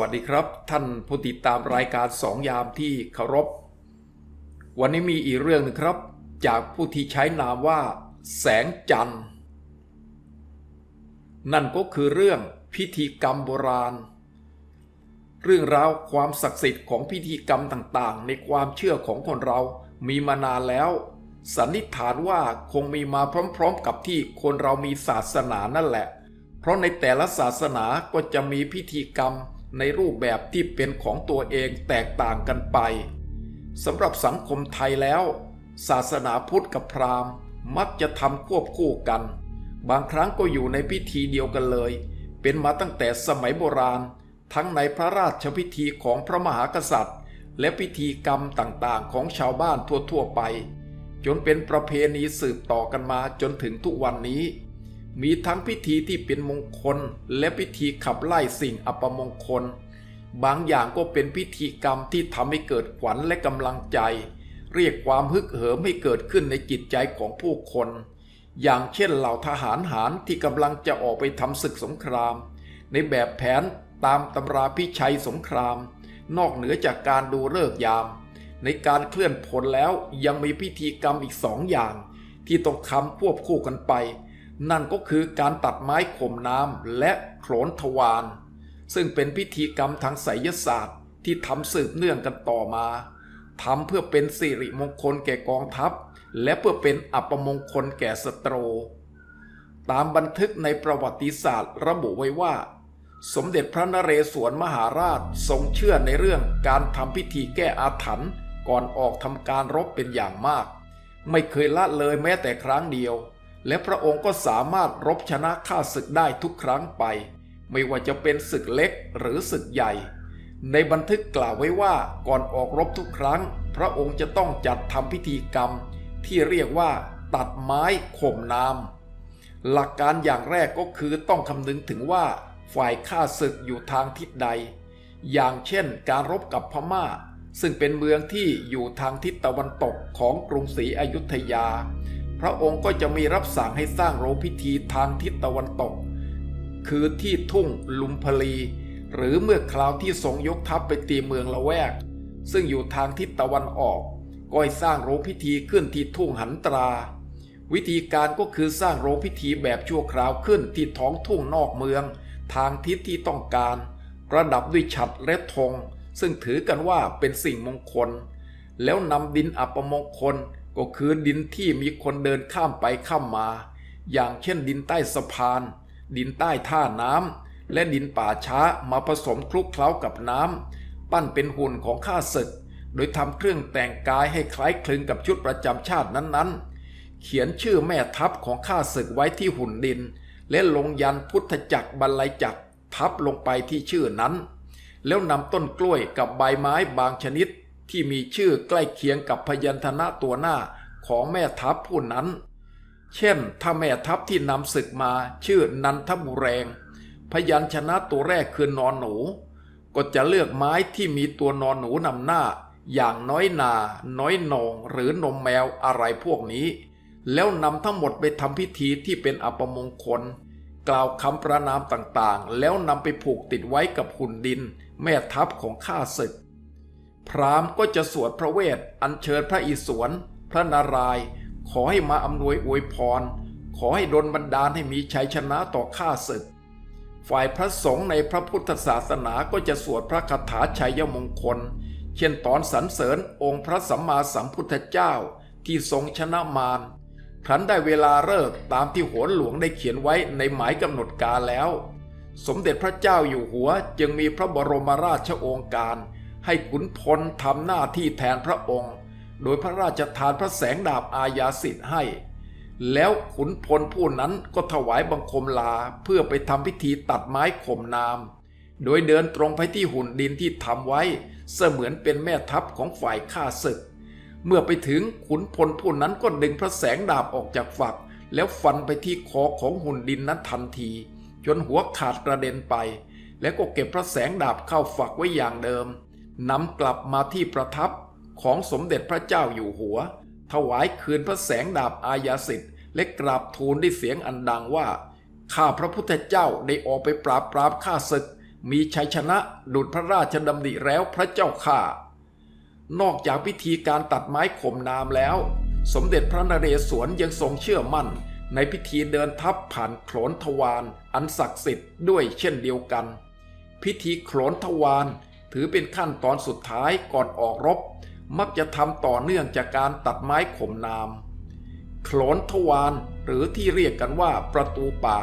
วัสดีครับ ท่านผู้ติดตามรายการสองยามที่เคารพ วันนี้มีอีกเรื่องหนึงครับ จากผู้ที่ใช้นามว่า แสงจันทร์ นั่นก็คือเรื่องพิธีกรรมโบราณ เรื่องราวความศักดิ์สิทธิ์ของพิธีกรรมต่างๆ ในความเชื่อของคนเรามีมานานแล้ว สันนิษฐานว่าคงมีมาพร้อมๆ กับที่คนเรามีศาสนานั่นแหละ เพราะในแต่ละศาสนาก็จะมีพิธีกรรม ในรูปแบบที่เป็นของตัวเองแตกต่างกันไปสำหรับสังคมไทยแล้ว ศาสนาพุทธกับพราหมณ์ มักจะทำควบคู่กัน บางครั้งก็อยู่ในพิธีเดียวกันเลย เป็นมาตั้งแต่สมัยโบราณ ทั้งในพระราชพิธีของพระมหากษัตริย์ และพิธีกรรมต่างๆ ของชาวบ้านทั่วๆไป จนเป็นประเพณีสืบต่อกันมาจนถึงทุกวันนี้ มีทั้งพิธีที่เป็นมงคล และพิธีขับไล่สิ่งอัปมงคล บางอย่างก็เป็นพิธีกรรมที่ทำให้เกิดขวัญและกำลังใจ เรียกความฮึกเหิมให้เกิดขึ้นในจิตใจของผู้คน อย่างเช่นเหล่าทหารหารที่กำลังจะออกไปทำศึกสงคราม ในแบบแผนตามตำราพิชัยสงคราม นอกเหนือจากการดูฤกษ์ยาม ในการเคลื่อนพลแล้วยังมีพิธีกรรมอีกสองอย่าง ที่ต้องทำควบคู่กันไป นั่นก็คือการตัดไม้ข่มน้ำและโขลนทวารซึ่งเป็นพิธีกรรมทางไสยศาสตร์ที่ทำสืบเนื่องกันต่อมาทำเพื่อเป็นสิริมงคลแก่กองทัพ และเพื่อเป็นอัปมงคลแก่ศัตรตามบันทึกในประวัติศาสตร์ระบุไว้ว่า สมเด็จพระนเรศวรมหาราชทรงเชื่อในเรื่องการทำพิธีแก้อาถรรพ์ก่อนออกทำการรบเป็นอย่างมาก ไม่เคยละเลยแม้แต่ครั้งเดียว และพระองค์ก็สามารถรบชนะข้าศึกได้ทุกครั้งไป ไม่ว่าจะเป็นศึกเล็กหรือศึกใหญ่ ในบันทึกกล่าวไว้ว่าก่อนออกรบทุกครั้ง พระองค์จะต้องจัดทำพิธีกรรม ที่เรียกว่า ตัดไม้ข่มน้ำหลักการอย่างแรกก็คือต้องคำนึงถึงว่าฝ่ายข้าศึกอยู่ทางทิศใด อย่างเช่นการรบกับพม่า ซึ่งเป็นเมืองที่อยู่ทางทิศตะวันตกของกรุงศรีอยุธยา พระองค์ก็จะมีรับสั่งให้สร้างโรงพิธีทางทิศตะวันตก คือที่ทุ่งลุมพลี หรือเมื่อคราวที่ทรงยกทัพไปตีเมืองละแวก ซึ่งอยู่ทางทิศตะวันออกก็ให้สร้างโรงพิธีขึ้นที่ทุ่งหันตรา วิธีการก็คือสร้างโรงพิธีแบบชั่วคราวขึ้นที่ท้องทุ่งนอกเมือง ทางทิศที่ต้องการประดับด้วยฉัตรและธงซึ่งถือกันว่าเป็นสิ่งมงคล แล้วนำดินอัปมงคล ก็คือดินที่มีคนเดินข้ามไปข้ามมา อย่างเช่นดินใต้สะพาน ดินใต้ท่าน้ำและดินป่าช้ามาผสมคลุกเคล้ากับน้ำปั้นเป็นหุ่นของข้าศึก โดยทำเครื่องแต่งกายให้คล้ายคลึงกับชุดประจำชาตินั้นๆ เขียนชื่อแม่ทัพของข้าศึกไว้ที่หุ่นดิน และลงยันพุทธจักรบรรลัยจักรทับลงไปที่ชื่อนั้น แล้วนำต้นกล้วยกับใบไม้บางชนิด ที่มีชื่อใกล้เคียงกับพยัญชนะตัวหน้าของแม่ทัพผู้นั้น เช่น ถ้าแม่ทัพที่นำศึกมาชื่อนันทบุแรง พยัญชนะตัวแรกคือนอนหนู ก็จะเลือกไม้ที่มีตัวนอนหนูนำหน้า อย่างน้อยนา น้อยนองหรือนมแมวอะไรพวกนี้ แล้วนำทั้งหมดไปทำพิธีที่เป็นอัปมงคล กล่าวคำประนามต่างๆ แล้วนำไปผูกติดไว้กับหุ่นดิน แม่ทัพของข้าศึก พราหมณ์ก็จะสวดพระเวท อัญเชิญพระอิศวร พระนารายณ์ขอให้มาอำนวยอวยพร ขอให้ดลบันดาลให้มีชัยชนะต่อข้าศึก ฝ่ายพระสงฆ์ในพระพุทธศาสนาก็จะสวดพระคาถาชัยมงคล เช่นตอนสรรเสริญองค์พระสัมมาสัมพุทธเจ้าที่ทรงชนะมารครั้นได้เวลาเลิกตามที่โหนหลวงได้เขียนไว้ในหมายกำหนดการแล้ว สมเด็จพระเจ้าอยู่หัวจึงมีพระบรมราชโองการ ให้ขุนพลทำหน้าที่แทนพระองค์ โดยพระราชทานพระแสงดาบอาญาสิทธิ์ให้ แล้วขุนพลผู้นั้นก็ถวายบังคมลาเพื่อไปทำพิธีตัดไม้ข่มนาม โดยเดินตรงไปที่หุ่นดินที่ทำไว้ เสมือนเป็นแม่ทัพของฝ่ายข้าศึก เมื่อไปถึงขุนพลผู้นั้นก็ดึงพระแสงดาบออกจากฝัก แล้วฟันไปที่คอของหุ่นดินนั้นทันที จนหัวขาดกระเด็นไป แล้วก็เก็บพระแสงดาบเข้าฝักไว้อย่างเดิม นำกลับมาที่ประทับของสมเด็จพระเจ้าอยู่หัว ถวายคืนพระแสงดาบอาญาสิทธิ์และกราบทูลด้วยเสียงอันดังว่า ข้าพระพุทธเจ้าได้ออกไปปราบปรามข้าศึก มีชัยชนะดุจพระราชดำริแล้วพระเจ้าข่านอกจากพิธีการตัดไม้ข่มนามแล้ว สมเด็จพระนเรศวรยังทรงเชื่อมั่น ในพิธีเดินทัพผ่านโขนทวารอันศักดิ์สิทธิ์ด้วยเช่นเดียวกัน พิธีโขนทวาร ถือเป็นขั้นตอนสุดท้ายก่อนออกรบ มักจะทำต่อเนื่องจากการตัดไม้ข่มนามโขนทวารหรือที่เรียกกันว่าประตูป่า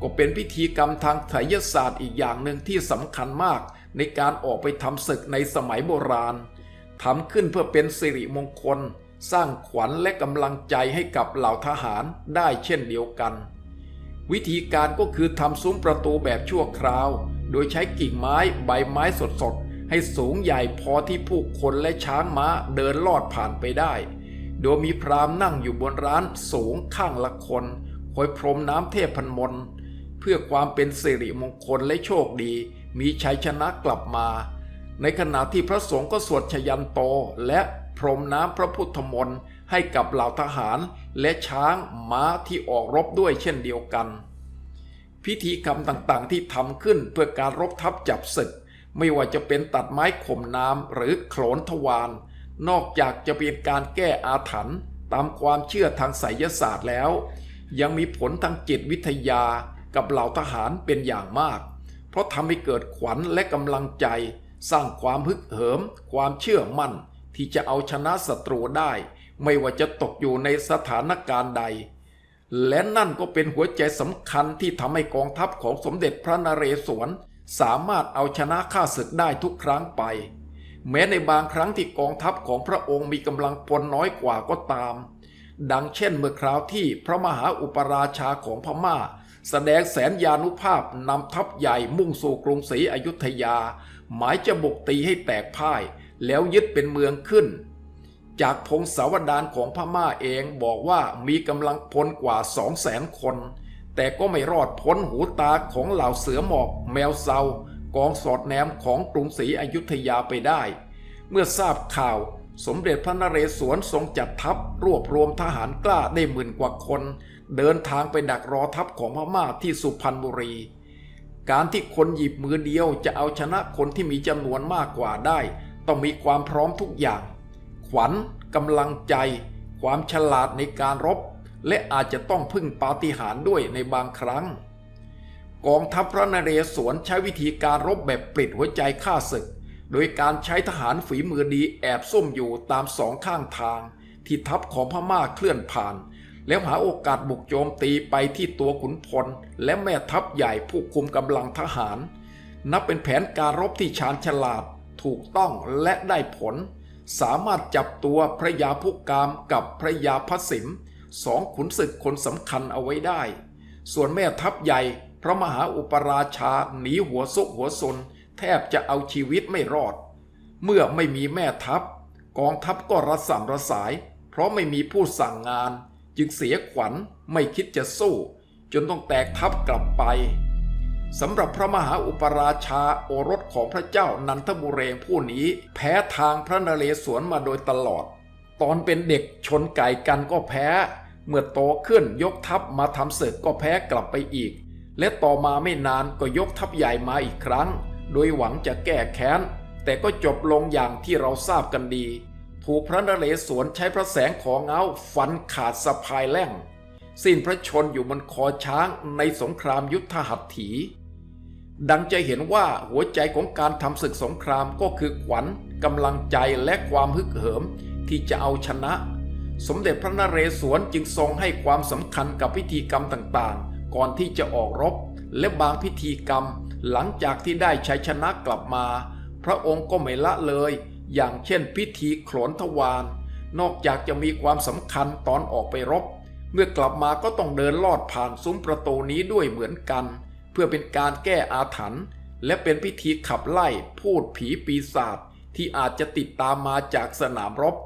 ก็เป็นพิธีกรรมทางไสยศาสตร์อีกอย่างหนึ่งที่สำคัญมากในการออกไปทำศึกในสมัยโบราณทำขึ้นเพื่อเป็นสิริมงคล สร้างขวัญและกำลังใจให้กับเหล่าทหารได้เช่นเดียวกัน วิธีการก็คือทำซุ้มประตูแบบชั่วคราว โดยใช้กิ่งไม้ใบไม้สดๆ ให้สูงใหญ่พอที่ผู้คนและช้างม้าเดินลอดผ่านไปได้ โดยมีพรามนั่งอยู่บนร้านสูงข้างละคนคอยพรมน้ำเทพพันมนเพื่อความเป็นสิริมงคลและโชคดี มีชัยชนะกลับมา ในขณะที่พระสงฆ์ก็สวดชยันโตและพรมน้ำพระพุทธมนต์ให้กับเหล่าทหารและช้างม้าที่ออกรบด้วยเช่นเดียวกัน พิธีกรรมต่างๆ ที่ทำขึ้นเพื่อการรบทัพจับศึก ไม่ว่าจะเป็นตัดไม้ข่มน้ำหรือโขลนทวารนอกจากจะเป็นการแก้อาถรรพ์ตามความเชื่อทางไสยศาสตร์แล้ว ยังมีผลทางจิตวิทยากับเหล่าทหารเป็นอย่างมาก เพราะทำให้เกิดขวัญและกำลังใจ สร้างความฮึกเหิม ความเชื่อมั่น ที่จะเอาชนะศัตรูได้ ไม่ว่าจะตกอยู่ในสถานการณ์ใด และนั่นก็เป็นหัวใจสำคัญที่ทำให้กองทัพของสมเด็จพระนเรศวร สามารถเอาชนะข้าศึกได้ทุกครั้งไป แม้ในบางครั้งที่กองทัพของพระองค์มีกำลังพลน้อยกว่าก็ตาม ดังเช่นเมื่อคราวที่พระมหาอุปราชาของพม่า แสดงแสนยานุภาพนำทัพใหญ่มุ่งสู่กรุงศรีอยุธยา หมายจะบุกตีให้แตกพ่าย แล้วยึดเป็นเมืองขึ้น จากพงศาวดารของพม่าเองบอกว่ามีกำลังพลกว่าสองแสนคน แต่ก็ไม่รอดพ้นหูตาของเหล่าเสือหมอบแมวเซากองสอดแนมของกรุงศรีอยุธยาไปได้ เมื่อทราบข่าวสมเด็จพระนเรศวรทรงจัดทัพรวบรวมทหารกล้าได้หมื่นกว่าคน เดินทางไปดักรอทัพของพม่าที่สุพรรณบุรี การที่คนหยิบมือเดียวจะเอาชนะคนที่มีจำนวนมากกว่าได้ ต้องมีความพร้อมทุกอย่าง ขวัญกำลังใจ ความฉลาดในการรบ และอาจจะต้องพึ่งปาฏิหาริย์ด้วยในบางครั้ง กองทัพพระนเรศวรใช้วิธีการรบแบบปลิดหัวใจฆ่าศึก โดยการใช้ทหารฝีมือดีแอบซุ่มอยู่ตามสองข้างทาง ที่ทัพของพม่าเคลื่อนผ่าน แล้วหาโอกาสบุกโจมตีไปที่ตัวขุนพล และแม่ทัพใหญ่ผู้คุมกำลังทหาร นับเป็นแผนการรบที่ชาญฉลาดถูกต้องและได้ผล สามารถจับตัวพระยาผู้กามกับพระยาพระสิมสองขุนศึกคนสำคัญเอาไว้ได้ ส่วนแม่ทัพใหญ่พระมหาอุปราชาหนีหัวซุกหัวซนแทบจะเอาชีวิตไม่รอด เมื่อไม่มีแม่ทัพ กองทัพก็ระส่ำระสาย เพราะไม่มีผู้สั่งงาน จึงเสียขวัญไม่คิดจะสู้ จนต้องแตกทัพกลับไป สำหรับพระมหาอุปราชาโอรสของพระเจ้านันทบุเรงผู้นี้ แพ้ทางพระนเรศวรมาโดยตลอด ตอนเป็นเด็กชนไก่กันก็แพ้ เมื่อโตขึ้นยกทัพมาทำศึกก็แพ้กลับไปอีก และต่อมาไม่นานก็ยกทัพใหญ่มาอีกครั้ง โดยหวังจะแก้แค้น แต่ก็จบลงอย่างที่เราทราบกันดี ถูกพระนเรศวรใช้พระแสงของเงาฟันขาดสะพายแล่ง สิ้นพระชนอยู่บนคอช้างในสงครามยุทธหัตถี ดังจะเห็นว่าหัวใจของการทำศึกสงครามก็คือขวัญกำลังใจและความฮึกเหิมที่จะเอาชนะ สมเด็จพระนเรศวรจึงทรงให้ความสำคัญกับพิธีกรรมต่างๆ ก่อนที่จะออกรบ และบางพิธีกรรม หลังจากที่ได้ชัยชนะกลับมา พระองค์ก็ไม่ละเลย อย่างเช่นพิธีโขนทวารนอกจากจะมีความสำคัญตอนออกไปรบ เมื่อกลับมาก็ต้องเดินลอดผ่านซุ้มประตูนี้ด้วยเหมือนกัน เพื่อเป็นการแก้อาถรรพ์และเป็นพิธีขับไล่พูดผีปีศาจที่อาจจะติดตามมาจากสนามรบ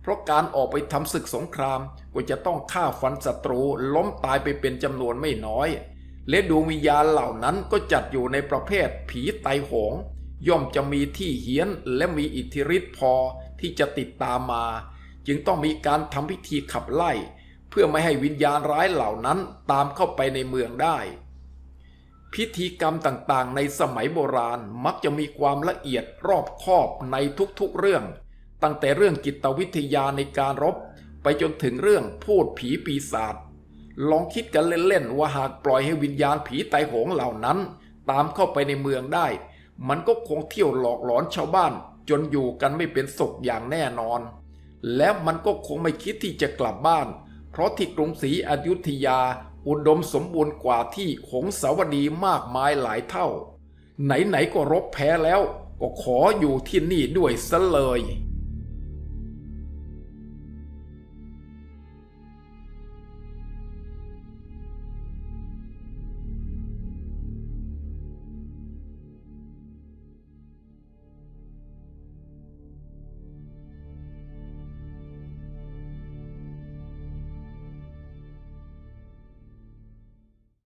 เพราะการออกไปทำศึกสงครามก็จะต้องฆ่าฟันศัตรูล้มตายไปเป็นจำนวนไม่น้อย และดวงวิญญาณเหล่านั้นก็จัดอยู่ในประเภทผีไตหง ย่อมจะมีที่เฮี้ยนและมีอิทธิฤทธิ์พอที่จะติดตามมา จึงต้องมีการทำพิธีขับไล่ เพื่อไม่ให้วิญญาณร้ายเหล่านั้นตามเข้าไปในเมืองได้ พิธีกรรมต่างๆ ในสมัยโบราณมักจะมีความละเอียดรอบคอบในทุกๆเรื่อง ตั้งแต่เรื่องจิตวิทยาในการรบ ไปจนถึงเรื่องพูดผีปีศาจลองคิดกันเล่นๆว่าหากปล่อยให้วิญญาณผีไตโหงเหล่านั้น ตามเข้าไปในเมืองได้ มันก็คงเที่ยวหลอกหลอนชาวบ้าน จนอยู่กันไม่เป็นสุขอย่างแน่นอน และมันก็คงไม่คิดที่จะกลับบ้าน เพราะที่กรุงศรีอยุธยา อุดมสมบูรณ์กว่าที่หงสาวดีมากมายหลายเท่า ไหนๆก็รบแพ้แล้ว ก็ขออยู่ที่นี่ด้วยซะเลย